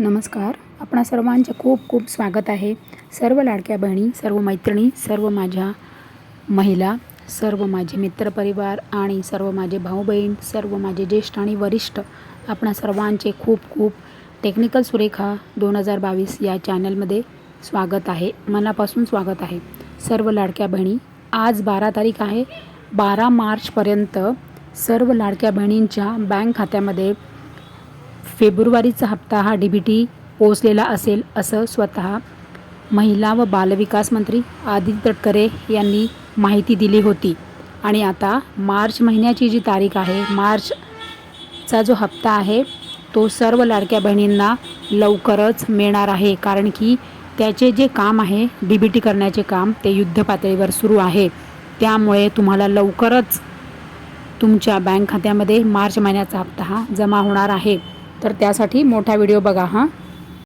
नमस्कार. आपणा सर्वांचे खूप खूप स्वागत आहे. सर्व लाडक्या बहिणी सर्व मैत्रिणी सर्व माझ्या महिला सर्व माझे मित्रपरिवार आणि सर्व माझे भाऊ बहीण सर्व माझे ज्येष्ठ आणि वरिष्ठ आपणा सर्वांचे खूप खूप टेक्निकल सुरेखा दोन हजार बावीस या चॅनलमध्ये स्वागत आहे. मनापासून स्वागत आहे. सर्व लाडक्या बहिणी आज बारा तारीख आहे. बारा मार्चपर्यंत सर्व लाडक्या बहिणींच्या बँक खात्यामध्ये फेब्रुवारीचा हप्ता हा डी बी टी पोचलेला असेल असं स्वतः महिला व बालविकास मंत्री आदित्य तटकरे यांनी माहिती दिली होती. आणि आता मार्च महिन्याची जी तारीख आहे मार्चचा जो हप्ता आहे तो सर्व लाडक्या बहिणींना लवकरच मिळणार आहे. कारण की त्याचे जे काम आहे डी बी टी करण्याचे काम ते युद्ध पातळीवर सुरू आहे. त्यामुळे तुम्हाला लवकरच तुमच्या बँक खात्यामध्ये मार्च महिन्याचा हप्ता हा जमा होणार आहे. तर त्यासाठी मोठा व्हिडिओ बघा हां.